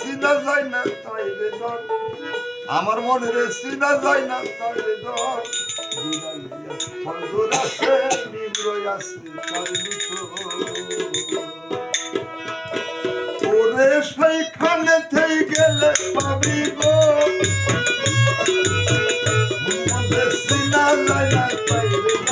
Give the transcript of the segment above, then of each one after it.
চিনা যায় না, তাই রে আমার মনে রে যায় না, তাই রে থেই গেলে যায় না, তাই রে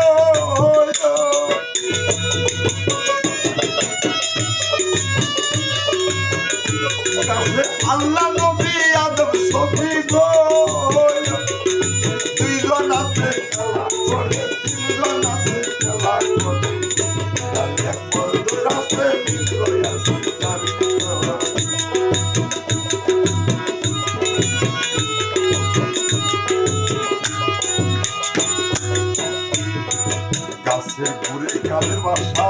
আল্লাহ নবী আদম সফি গো দুইজন আছে খেলা করে, তিনজন আছে খেলা করে তার এক বন্ধুর আছে মিত্র আছে, তার ভিতর। গাছে ঘুরে কালের বাসা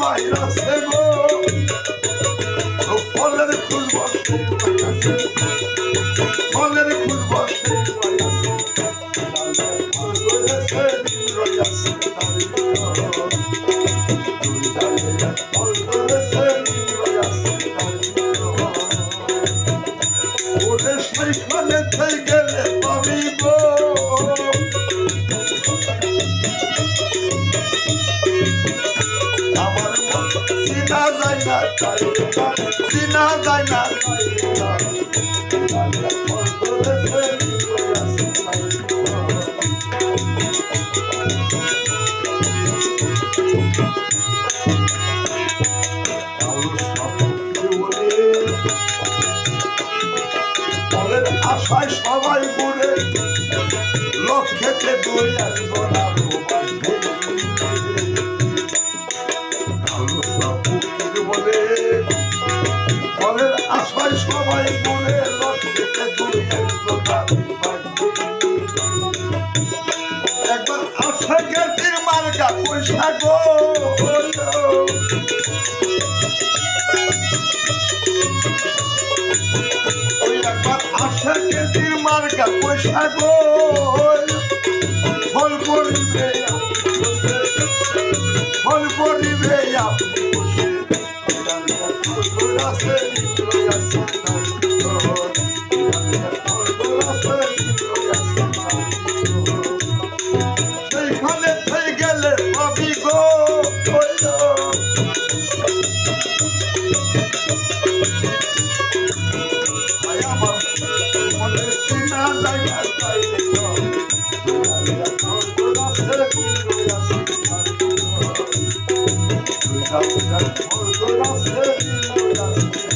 রাত্রির রে ভাইরাসে গো না। কালো সাপকে বলে? ফলের আশায় সবাই ঘুরে লক্ষ্যেতে দুই একজন বলে ফলের আশায় সবাই বাঁধে। একবার আশা গেটির মার্কা পয়সা গো একবার আশা গেটির মার্কা পয়সা গো ফল করিবে ফল করিবে আপনি Thank you.